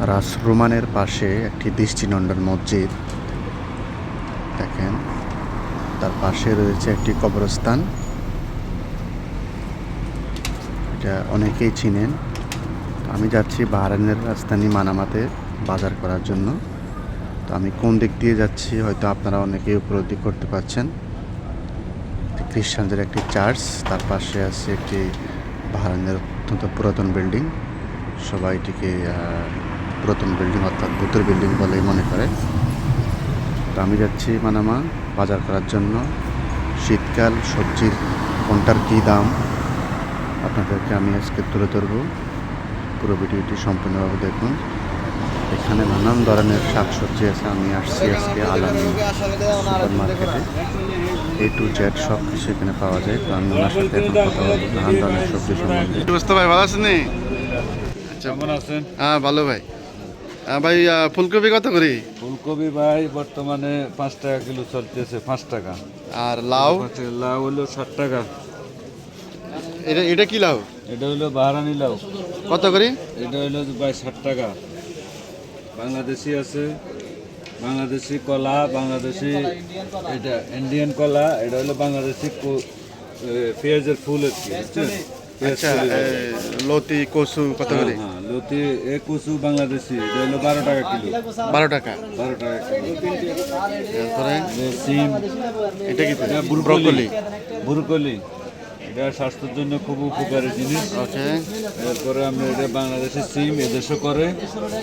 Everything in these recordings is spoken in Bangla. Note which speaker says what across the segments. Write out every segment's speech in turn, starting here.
Speaker 1: রাস রোমানের পাশে একটি দৃষ্টিনন্দন মসজিদ। দেখেন তার পাশে রয়েছে একটি কবরস্থান। এটা অনেকেই চিনেন। আমি যাচ্ছি বাহারানের রাজধানী মানামাতে বাজার করার জন্য। তো আমি কোন দিক দিয়ে যাচ্ছি হয়তো আপনারা অনেকেই উপলব্ধি করতে পারছেন। খ্রিস্টানদের একটি চার্চ তার পাশে আছে একটি বাহারানের অত্যন্ত পুরাতন বিল্ডিং। সবাই এটিকে আহ, পুরাতন বিল্ডিং অর্থাৎ ভূতের বিল্ডিং বলেই মনে করে। তো আমি যাচ্ছি মানামা বাজার করার জন্য। শীতকাল সবজির কোনটার কী দাম? আপনাদেরকে আমি আজকে তুলে ধরবো। পুরো ভিডিওটি সম্পূর্ণভাবে দেখুন। এখানে নানান ধরনের শাকসবজি আছে। আমি আসছি আজকে আলামী সুপার মার্কেটে এ টু জেড সব কিছু এখানে পাওয়া যায়। তো আমি ওনার সাথে এখন কথা বলব। নানান ধরনের সবজি সম্বন্ধে। বুঝতে ভাই ভালো আছেন আচ্ছা
Speaker 2: আছেন?
Speaker 1: হ্যাঁ ভালো ভাই। ভাই ফুলকপি কত করি?
Speaker 2: ফুলকপি ভাই বর্তমানে পাঁচ টাকা কিলো চলতেছে পাঁচ টাকা।
Speaker 1: আর লাউ?
Speaker 2: লাউ হলো ষাট টাকা।
Speaker 1: এটা এটা কি লাউ?
Speaker 2: এটা হলো বাহারানি লাউ।
Speaker 1: কত করি?
Speaker 2: এটা হলো ভাই ষাট টাকা। বাংলাদেশি আছে বাংলাদেশি কলা বাংলাদেশি এটা ইন্ডিয়ান কলা এটা হলো বাংলাদেশি পেঁয়াজের ফুল আর কি
Speaker 1: আচ্ছা লতি কচু কত
Speaker 2: হ্যাঁ,
Speaker 1: করি?
Speaker 2: হ্যাঁ লতি এ কুচু বাংলাদেশি এটা হলো বারো টাকা কিলো।
Speaker 1: বারো টাকা।
Speaker 2: বারো টাকা
Speaker 1: তারপরে
Speaker 2: সিম।
Speaker 1: এটা কি
Speaker 2: এটা
Speaker 1: ব্রকলি।
Speaker 2: ব্রুকলি। এটা স্বাস্থ্যের জন্য খুব উপকারী জিনিস।
Speaker 1: ওকে।
Speaker 2: এরপরে আমরা এটা বাংলাদেশে সিম এদেশে করে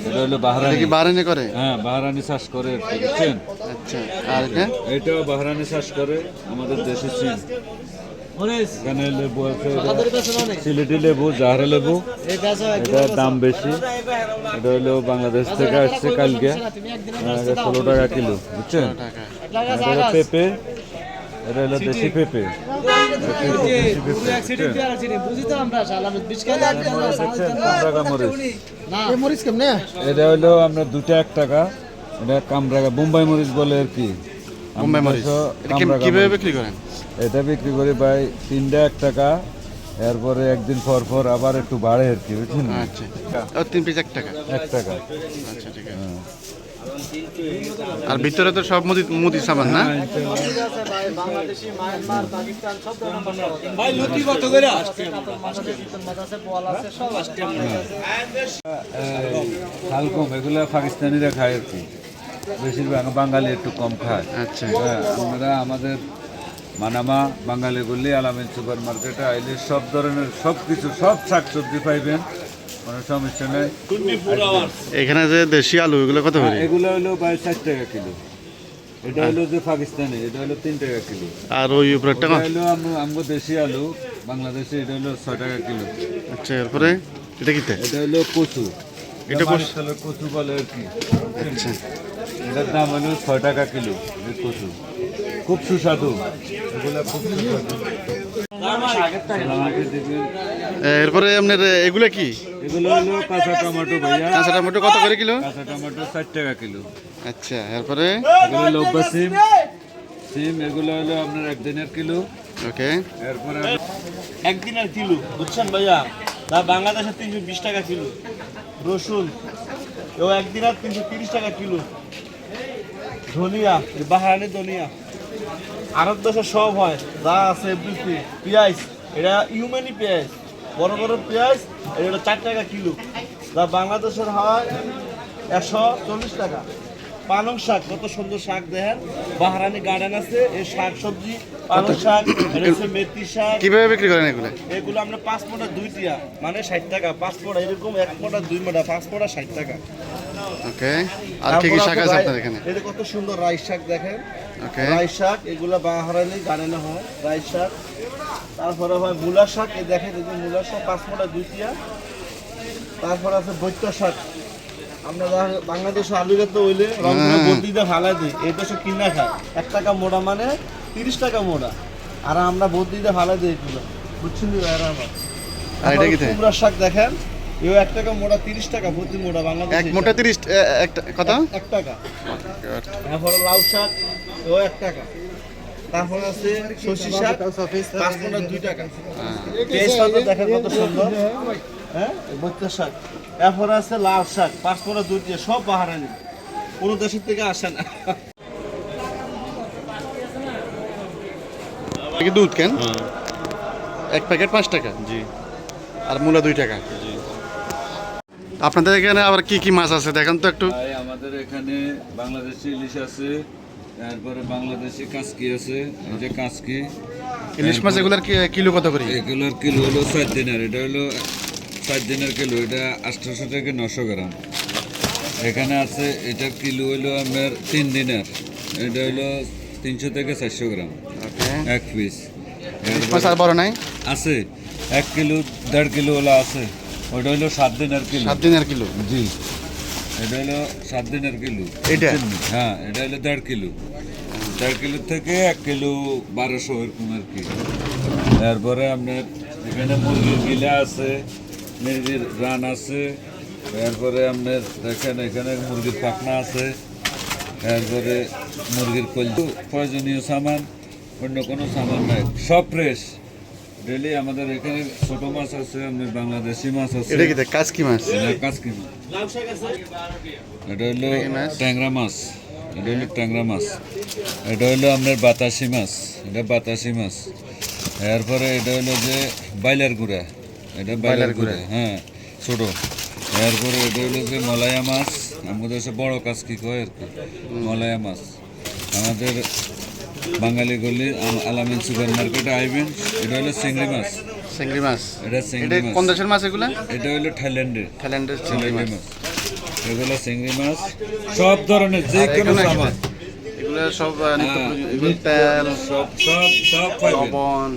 Speaker 2: এটা হলো বাহারানি।
Speaker 1: কি বাহারানি করে?
Speaker 2: হ্যাঁ বাহারানি চাষ করে বুঝছেন?
Speaker 1: আচ্ছা আর এটা?
Speaker 2: এটাও বাহারানি চাষ করে আমাদের দেশে সিম। এখানে লেবু আছে সিলেটি লেবু জাহারা লেবু। এটার দাম বেশি। এটা হলো বাংলাদেশ থেকে আসছে কালকে। ষোলো টাকা কিলো বুঝছেন?
Speaker 1: টাকা।
Speaker 2: পেঁপে। এটা হলো দেশি পেঁপে। এটা হলো আমরা দুটা এক টাকা। এটা কামরাগা বোম্বাই মরিচ বলে আর কি।
Speaker 1: বোম্বাই মরিচ কীভাবে বিক্রি করেন?
Speaker 2: এটা বিক্রি করি ভাই তিনটা এক টাকা এরপরে একদিন পর পর আবার একটু বাড়ে আর কি বুঝছেন?
Speaker 1: আচ্ছা। তিন পিস এক টাকা?
Speaker 2: এক টাকা।
Speaker 1: আচ্ছা ঠিক আছে। আর ভিতরে তো সব মুদি মুদি সাবান না?
Speaker 2: শালকম এগুলা পাকিস্তানিরা খায় আর কি। বেশিরভাগ বাঙালি একটু কম খায়।
Speaker 1: আচ্ছা।
Speaker 2: হ্যাঁ, আমরা আমাদের মানামা বাঙালি বললে আলামিন সুপার মার্কেটে আইলে সব ধরনের সব কিছু সব শাক সবজি পাইবেন কোনো সমস্যা নেই।
Speaker 1: এখানে যে দেশি আলু এগুলো কত করে?
Speaker 2: এগুলো হলো প্রায় ষাট টাকা কিলো। এটা হলো যে পাকিস্তানি এটা হলো তিন টাকা কিলো।
Speaker 1: আর ওই উপরেরটা
Speaker 2: এটা হলো আম- আমগো দেশি আলু বাংলাদেশে এটা হলো ছয় টাকা কিলো।
Speaker 1: আচ্ছা এরপরে? এটা কিতে?
Speaker 2: এটা হলো কচু।
Speaker 1: এটা কচু
Speaker 2: বলে আর কি।
Speaker 1: আচ্ছা।
Speaker 2: এটার দাম হলো ছয় টাকা কিলো কচু। খুব সুস্বাদু। এগুলো খুব সুস্বাদু।
Speaker 1: এরপরে আপনার এগুলো কি?
Speaker 2: এগুলো হলো কাঁচা টমেটো ভাইয়া।
Speaker 1: কাঁচা টমেটো কত করে কিলো?
Speaker 2: কাঁচা টমেটো ষাট টাকা কিলো।
Speaker 1: আচ্ছা এরপরে?
Speaker 2: এগুলো লব্বা সিম। সিম এগুলো হলো আপনার একদিনের কিলো।
Speaker 1: ওকে।
Speaker 2: এরপরে
Speaker 3: একদিনের কিলো বুঝছেন ভাইয়া? তা বাংলাদেশে তিনশো বিশ টাকা কিলো। রসুন ও একদিন আর তিনশো তিরিশ টাকা কিলো। ধনিয়া বাহারানি ধনিয়া। আরব দেশে সব হয় যা আছে এভরিথিং পেঁয়াজ এটা ইউমেনি পেঁয়াজ বড় বড় পেঁয়াজ এটা চার টাকা কিলো। যা বাংলাদেশের হয় একশো চল্লিশ টাকা। পালং শাক কত সুন্দর শাক দেখেন। বাহারানি গার্ডেন আছে এই শাক সবজি পালং শাক হচ্ছে মেথি শাক।
Speaker 1: কীভাবে বিক্রি করেন এগুলো?
Speaker 3: এগুলো আমরা পাঁচ মোটা দুই টিয়া মানে ষাট টাকা। পাঁচ মোটা এরকম এক মোটা দুই মোটা পাঁচ মোটা ষাট টাকা।
Speaker 1: ওকে আর কি কি শাক আছে আপনার এখানে?
Speaker 3: এটা কত সুন্দর রাইস শাক দেখেন।
Speaker 1: ওকে
Speaker 3: রাইস শাক এগুলো বাহারানি গার্ডেনে হয় রাইস শাক। তারপরে হয় মূলা শাক এই দেখেন এই যে মূলা শাক পাঁচ মোটা দুই টিয়া। আছে বৈত্য শাক। আমরা বাংলাদেশে আলুটা তো হইলে রংপুরে বদ্রি দিয়ে দিই। এই দেশে কিনা খায়। এক টাকা মোড়া মানে তিরিশ টাকা মোড়া। আর আমরা বদ্রি দিয়ে ফালাই দিই এগুলো। বুঝছেন ভাইরা আমার?
Speaker 1: আর এটা কি
Speaker 3: কুমড়ার শাক দেখেন। এও এক টাকা মোড়া তিরিশ টাকা প্রতি মোড়া বাংলাদেশ
Speaker 1: এক মোটা তিরিশ একটা কত?
Speaker 3: এক টাকা। তারপরে লাউ শাক ও এক টাকা। তারপরে আছে সর্ষে শাক পাঁচ মোটা দুই টাকা। পেঁয়াজ পাতা দেখেন কত সুন্দর। হ্যাঁ? শাক। এরপর আছে লাল শাক পাঁচপোড়া দুধ দিয়ে সব বাহারানি কোনো দেশের থেকে আসে না।
Speaker 1: দুধ কেন? এক প্যাকেট পাঁচ টাকা?
Speaker 3: জি।
Speaker 1: আর মূলা দুই টাকা? আপনাদের এখানে আবার কি কি মাছ আছে? দেখেন তো একটু।
Speaker 2: ভাই আমাদের এখানে বাংলাদেশি ইলিশ আছে তারপরে বাংলাদেশি কাঁচকি আছে এই যে কাঁচকি।
Speaker 1: ইলিশ মাছ এগুলার কি- কিলো কত করে?
Speaker 2: এগুলোর কিলো হলো সাত দিনের এটা হলো সাত দিনের কিলো এটা আঠারোশো থেকে নশো গ্রাম। এখানে আছে এটা কিলো হলো আপনার তিন দিনের এটা হলো তিনশো থেকে চারশো গ্রাম এক পিস।
Speaker 1: ইলিশ মাছ আর বড় নাই?
Speaker 2: আছে এক কিলো দেড় কিলো ওলা আছে। ওটা হলো সাত দিনের কিলো।
Speaker 1: সাত দিনের কিলো?
Speaker 2: জি। এটা হলো সাত দিনের কিলো।
Speaker 1: এটা?
Speaker 2: হ্যাঁ এটা হলো দেড় কিলো। দেড় কিলো থেকে এক কিলো বারোশো এরকম আর কি। তারপরে আপনার এখানে মুরগির গিলা আছে মুরগির রান আছে তারপরে আপনার দেখেন এখানে মুরগির পাখনা আছে তারপরে মুরগির কলজু প্রয়োজনীয় সামান অন্য কোনো সামান নাই। সব ফ্রেশ ডেলি আমাদের এখানে ছোট মাছ আছে আপনার বাংলাদেশি মাছ আছে।
Speaker 1: এটা কি দেখ কাজ মাছ?
Speaker 2: এটা কাজকি মাছ। এটা হলো ট্যাংরা মাছ। এটা হলো ট্যাংরা মাছ। এটা হলো আপনার বাতাসি মাছ। এটা বাতাসি মাছ। এরপরে এটা হলো যে বাইলার গুঁড়া। এটা বাইলার গুঁড়া। হ্যাঁ ছোট। এরপরে এটা হলো যে মলায়া মাছ। আমাদের বড় কাজ কি কয় আর কি? মলায়া মাছ। আমাদের বাঙালি গলি আলামিন সুপার মার্কেটে আইবেন এটা হলো চিংড়ি মাছ।
Speaker 1: চিংড়ি মাছ।
Speaker 2: এটা চিংড়ি মাছ।
Speaker 1: কোন দেশের মাছ এগুলা?
Speaker 2: এটা হলো থাইল্যান্ডের।
Speaker 1: থাইল্যান্ডের চিংড়ি মাছ।
Speaker 2: এগুলো চিংড়ি মাছ। সব ধরনের যে কোনো সামান
Speaker 1: এগুলো সব
Speaker 2: হ্যাঁ,
Speaker 1: প্রয়োজনীয়- তেল
Speaker 2: সব সব সব পাইবেন।
Speaker 1: লবণ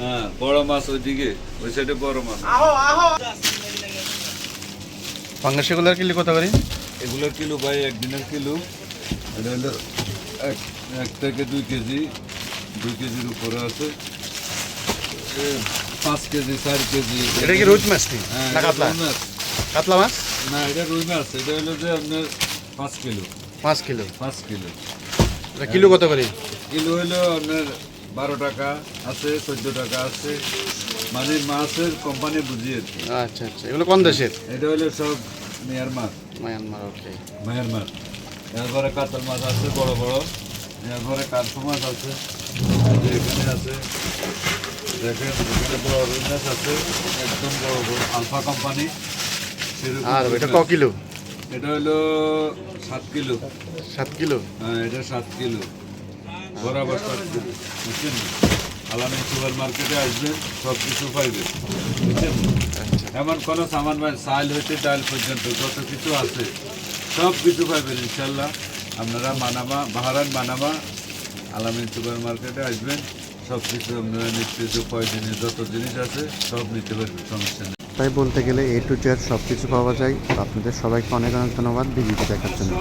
Speaker 2: হ্যাঁ বড় মাছ ওইদিকে ওই সাইডে বড় মাছ।
Speaker 1: পাঙ্গাস এগুলার কিলো কত করে?
Speaker 2: এগুলোর কিলো ভাই একদিনের কিলো। এটা হলো এক এক থেকে দুই কেজি দুই কেজির উপরে আছে। পাঁচ কেজি চার কেজি।
Speaker 1: এটা কি রুই মাছ কি
Speaker 2: হ্যাঁ,
Speaker 1: না কাতলা?
Speaker 2: মাছ।
Speaker 1: কাতলা মাছ?
Speaker 2: না এটা রুই মাছ। এটা হলো যে আপনার পাঁচ কিলো।
Speaker 1: পাঁচ কিলো?
Speaker 2: পাঁচ কিলো।
Speaker 1: এটা কিলো কত করে?
Speaker 2: কিলো হলো আপনার বারো টাকা আছে চোদ্দ টাকা আছে। মানে মাছের কোম্পানি বুঝিয়ে
Speaker 1: আচ্ছা আচ্ছা। এগুলো কোন দেশের?
Speaker 2: এটা হলো সব মিয়ানমার।
Speaker 1: মায়ানমার ওকে
Speaker 2: মিয়ানমার। এরপরে কাতল মাছ আছে বড় বড়। এরপরে কার্পু মাছ আছে এখানে আছে। দেখেন এখানে বড় আছে একদম বড় বড় আলফা কোম্পানি।
Speaker 1: আর এটা। ক কিলো?
Speaker 2: এটা হলো সাত কিলো।
Speaker 1: সাত কিলো?
Speaker 2: হ্যাঁ এটা সাত কিলো। বরাবর সাত কিলো বুঝছেন? আলামী সুপার মার্কেটে আসবেন সব কিছু পাইবেন বুঝছেন এমন কোনো সামান মানে চাল হইতে ডাল পর্যন্ত যত কিছু আছে সব কিছু পাবেন ইনশাল্লাহ আপনারা মানামা, বাহারান মানামা, আলামিন সুপার মার্কেটে আসবেন। সব কিছু আপনারা নিশ্চিত প্রয়োজনীয় যত জিনিস আছে, সব নিতে পারবেন, সমস্যা নেই।
Speaker 1: তাই বলতে গেলে এ টু জেড সব কিছু পাওয়া যায়। আপনাদের সবাইকে অনেক অনেক ধন্যবাদ। ভিডিওটি দেখার জন্য।